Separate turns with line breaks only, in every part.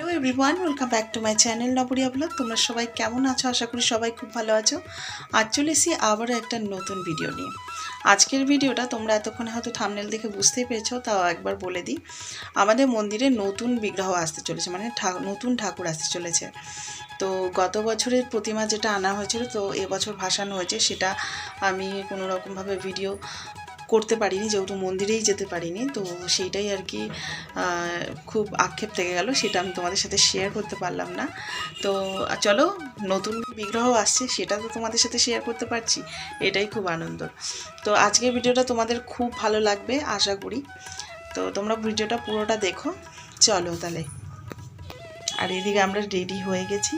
Everyone welcome back to my channel নবরিয়া blog তোমরা সবাই কেমন আছো? আশা করি সবাই খুব ভালো আছো। আজ চলে এসেছি আবারও একটা নতুন ভিডিও নিয়ে। আজকের ভিডিওটা তোমরা এতক্ষণ হয়তো থামনেল দেখে বুঝতেই পেরেছ, তাও একবার বলে দিই। আমাদের মন্দিরে নতুন বিগ্রহ আসতে চলেছে মানে নতুন ঠাকুর আসতে চলেছে। তো গত বছরের প্রতিমা যেটা আনা হয়েছিল, তো এবছর ভাসানো হয়েছে, সেটা আমি কোনো রকমভাবে ভিডিও করতে পারিনি, যেহেতু মন্দিরেই যেতে পারিনি, তো সেইটাই আর কি খুব আক্ষেপ থেকে গেল, সেটা আমি তোমাদের সাথে শেয়ার করতে পারলাম না। তো চলো, নতুন বিগ্রহ আসছে, সেটা তো তোমাদের সাথে শেয়ার করতে পারছি, এটাই খুব আনন্দ। তো আজকের ভিডিওটা তোমাদের খুব ভালো লাগবে, আশা করি। তো তোমরা ভিডিওটা পুরোটা দেখো, চলো তাহলে। আর এদিকে আমরা রেডি হয়ে গেছি,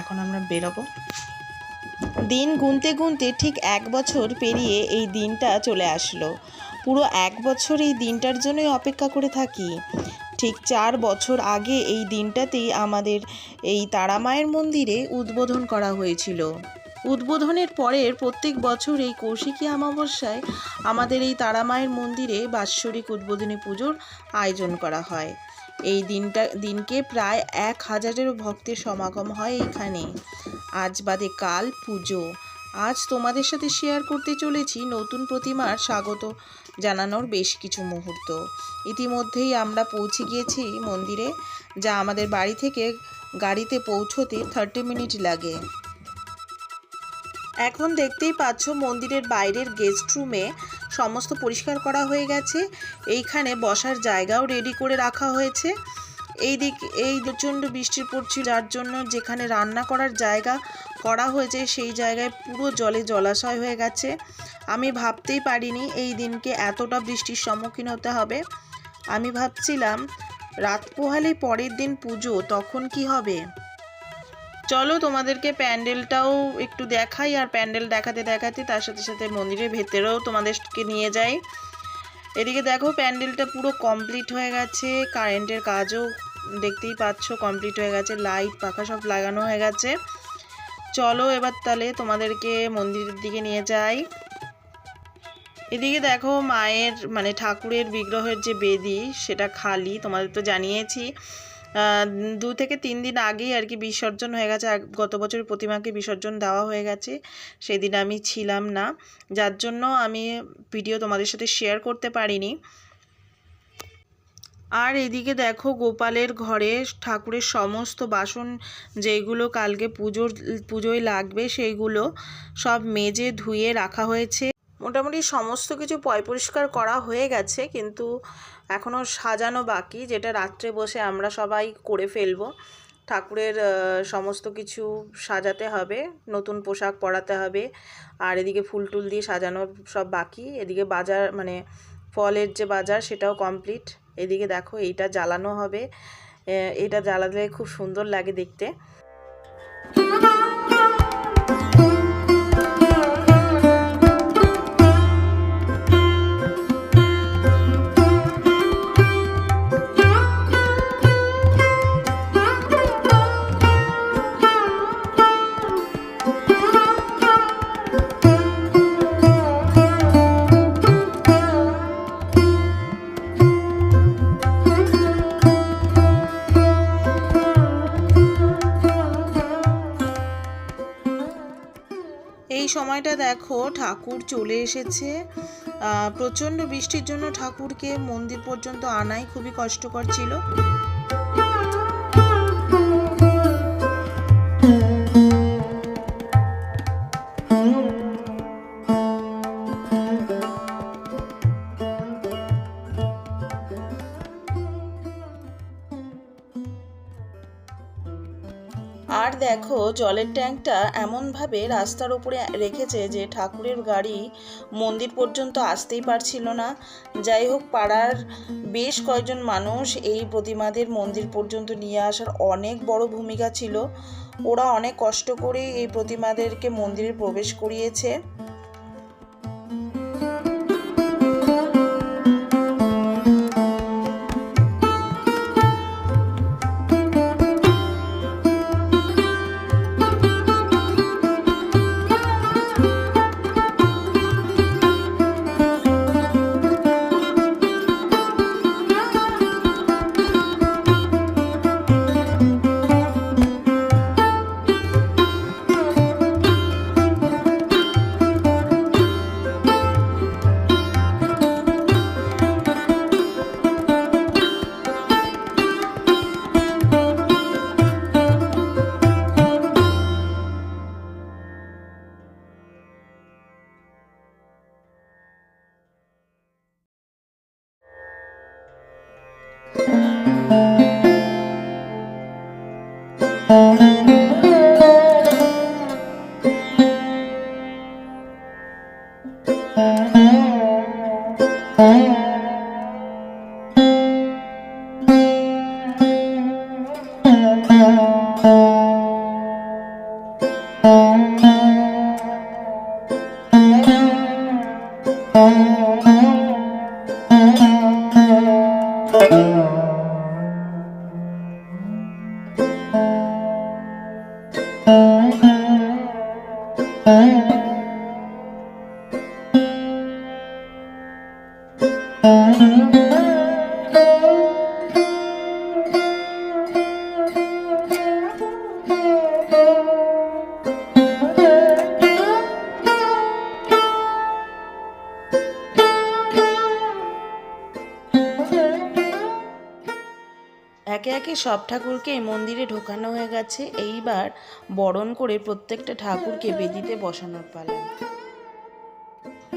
এখন আমরা বেরোবো।
দিন গুনতে গুনতে ঠিক এক বছর পেরিয়ে এই দিনটা চলে আসলো। পুরো এক বছর এই দিনটার জন্যই অপেক্ষা করে থাকি। ঠিক চার বছর আগে এই দিনটাতেই আমাদের এই তারামায়ের মন্দিরে উদ্বোধন করা হয়েছিল। উদ্বোধনের পরের প্রত্যেক বছর এই কৌশিকী অমাবস্যায় আমাদের এই তারামায়ের মন্দিরে বাৎসরিক উদ্বোধনী পুজোর আয়োজন করা হয়। এই দিনটা, দিনকে প্রায় এক হাজারেরও ভক্তের সমাগম হয় এইখানে আজ বাদে কাল পুজো। আজ তোমাদের সাথে শেয়ার করতে চলেছি নতুন প্রতিমার স্বাগত জানানোর বেশ কিছু মুহূর্ত। ইতিমধ্যেই আমরা পৌঁছে গিয়েছি মন্দিরে, যা আমাদের বাড়ি থেকে গাড়িতে পৌঁছতে থার্টি মিনিট লাগে। এখন দেখতেই পাচ্ছ মন্দিরের বাইরের গেস্ট রুমে সমস্ত পরিষ্কার করা হয়ে গেছে। এইখানে বসার জায়গাও রেডি করে রাখা হয়েছে। এই দিক, এই প্রচণ্ড বৃষ্টি পড়ছিল, যার জন্য যেখানে রান্না করার জায়গা করা হয়েছে, সেই জায়গায় পুরো জলে জলাশয় হয়ে গেছে। আমি ভাবতেই পারিনি এই দিনকে এতটা বৃষ্টির সম্মুখীন হতে হবে। আমি ভাবছিলাম, রাত পোহালে পরের দিন পুজো, তখন কি হবে? চলো তোমাদেরকে প্যান্ডেলটাও একটু দেখাই, আর প্যান্ডেল দেখাতে দেখাতে তার সাথে সাথে মন্দিরের ভেতরেও তোমাদেরকে নিয়ে যাই। এদিকে দেখো, প্যান্ডেলটা পুরো কমপ্লিট হয়ে গেছে, কারেন্টের কাজও দেখতেই পাচ্ছ কমপ্লিট হয়ে গেছে লাইট পাখা সব লাগানো হয়ে গেছে। চলো এবার তাহলে তোমাদেরকে মন্দিরের দিকে নিয়ে যাই। এদিকে দেখো মায়ের মানে ঠাকুরের বিগ্রহের যে বেদি, সেটা খালি, তোমাদের তো জানিয়েছি। দু থেকে তিন দিন আগেই আর কি বিসর্জন হয়ে গেছে গত বছর প্রতিমাকে বিসর্জন দেওয়া হয়ে গেছে। সেদিন আমি ছিলাম না, যার জন্য আমি ভিডিও তোমাদের সাথে শেয়ার করতে পারিনি। আর এদিকে দেখো গোপালের ঘরে ঠাকুরের সমস্ত বাসন যেগুলো কালকে পুজোর, পুজোয় লাগবে সেইগুলো সব মেজে ধুয়ে রাখা হয়েছে। মোটামুটি সমস্ত কিছু পয় পরিষ্কার করা হয়ে গেছে, কিন্তু এখনও সাজানো বাকি, যেটা রাত্রে বসে আমরা সবাই করে ফেলব। ঠাকুরের সমস্ত কিছু সাজাতে হবে, নতুন পোশাক পরাতে হবে, আর এদিকে ফুল টুল দিয়ে সাজানোর সব বাকি। এদিকে বাজার মানে ফলের যে বাজার সেটাও কমপ্লিট। এদিকে দেখো এইটা জ্বালানো হবে। এটা জ্বালালে খুব সুন্দর লাগে দেখতে। এই সময়টা দেখো, ঠাকুর চলে এসেছে। প্রচণ্ড বৃষ্টির জন্য ঠাকুরকে মন্দির পর্যন্ত আনাই খুবই কষ্টকর ছিল। জলের ট্যাঙ্কটা এমনভাবে রাস্তার উপরে রেখেছে যে ঠাকুরের গাড়ি মন্দির পর্যন্ত আসতেই পারছিল না। যাই হোক, পাড়ার বেশ কয়েকজন মানুষ এই প্রতিমাদের মন্দির পর্যন্ত নিয়ে আসার অনেক বড় ভূমিকা ছিল। ওরা অনেক কষ্ট করে এই প্রতিমাদেরকে মন্দিরে প্রবেশ করিয়েছে। সব ঠাকুরকে মন্দিরে ঢোকানো হয়ে গেছে। এইবার বরণ করে প্রত্যেকটা ঠাকুরকে বেদিতে বসানোর পালা।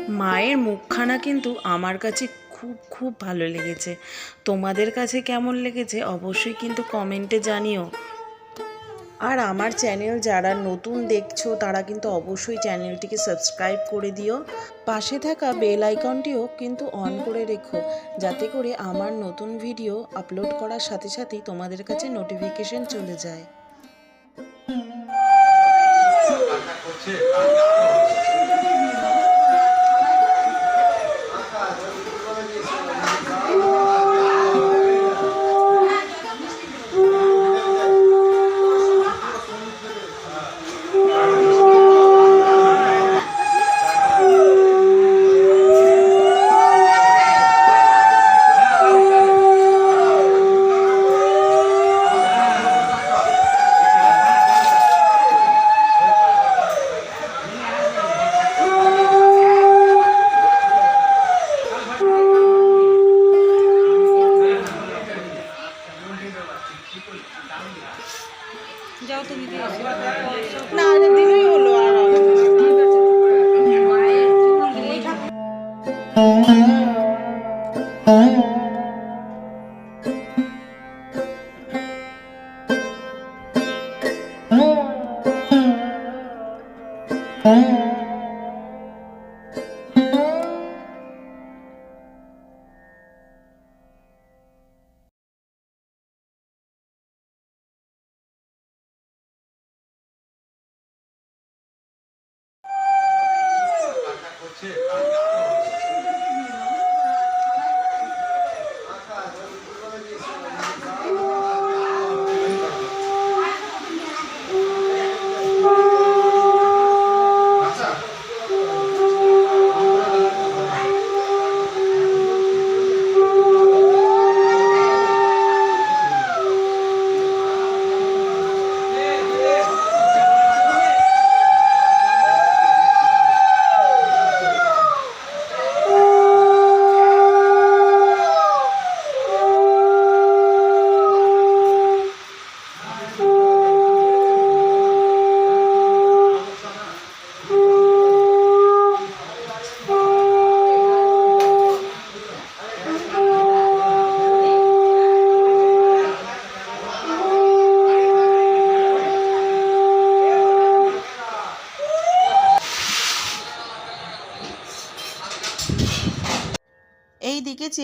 মায়ের মুখখানা কিন্তু আমার কাছে খুব খুব ভালো লেগেছে। তোমাদের কাছে কেমন লেগেছে অবশ্যই কিন্তু কমেন্টে জানিও। আর আমার চ্যানেল যারা নতুন দেখছ, তারা কিন্তু অবশ্যই চ্যানেলটিকে সাবস্ক্রাইব করে দিও। পাশে থাকা বেল আইকনটিও কিন্তু অন করে রেখো, যাতে করে আমার নতুন ভিডিও আপলোড করার সাথে সাথেই তোমাদের কাছে নোটিফিকেশন চলে যায়।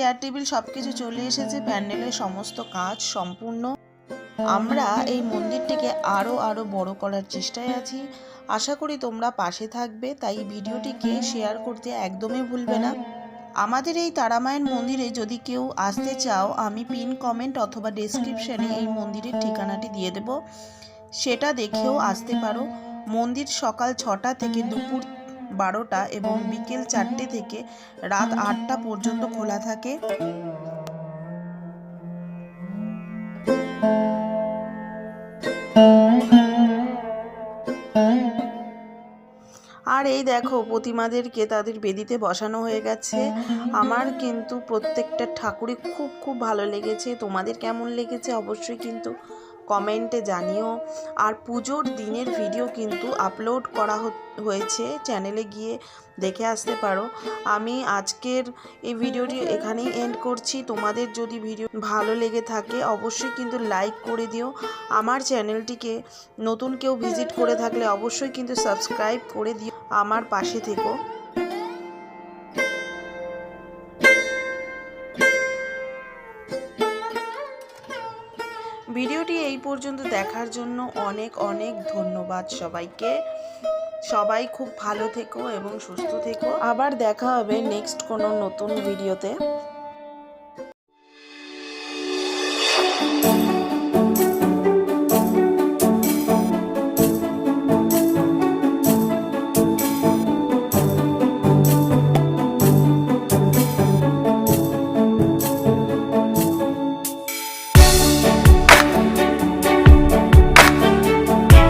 চেয়ার টেবিল সব কিছু চলে এসেছে প্যান্ডেলের সমস্ত কাজ সম্পূর্ণ। আমরা এই মন্দিরটিকে আরও আরও বড় করার চেষ্টায় আছি। আশা করি তোমরা পাশে থাকবে, তাই ভিডিওটিকে শেয়ার করতে একদমই ভুলবে না। আমাদের এই তারামায়ের মন্দিরে যদি কেউ আসতে চাও, আমি পিন কমেন্ট অথবা ডেসক্রিপশনে এই মন্দিরের ঠিকানাটি দিয়ে দেব। সেটা দেখেও আসতে পারো। মন্দির সকাল ছটা থেকে দুপুর বারোটা এবং বিকেল চারটে থেকে রাত আটটা পর্যন্ত খোলা থাকে। আর এই দেখো, প্রতিমাদেরকে তাদের বেদিতে বসানো হয়ে গেছে। আমার কিন্তু প্রত্যেকটা ঠাকুরই খুব খুব ভালো লেগেছে। তোমাদের কেমন লেগেছে? অবশ্যই কিন্তু কমেন্টে জানিও। আর পুজোর দিনের ভিডিও কিন্তু আপলোড করা হয়েছে চ্যানেলে গিয়ে দেখে আসতে পারো। আমি আজকের এই ভিডিওটি এখানেই এন্ড করছি। তোমাদের যদি ভিডিও ভালো লেগে থাকে, অবশ্যই কিন্তু লাইক করে দিও। আমার চ্যানেলটিকে নতুন কেউ ভিজিট করে থাকলে অবশ্যই কিন্তু সাবস্ক্রাইব করে দিও। আমার পাশে থেকো। পর্যন্ত দেখার জন্য অনেক অনেক ধন্যবাদ সবাইকে। সবাই খুব ভালো থেকো এবং সুস্থ থেকো। আবার দেখা হবে নেক্সট কোনো নতুন ভিডিওতে।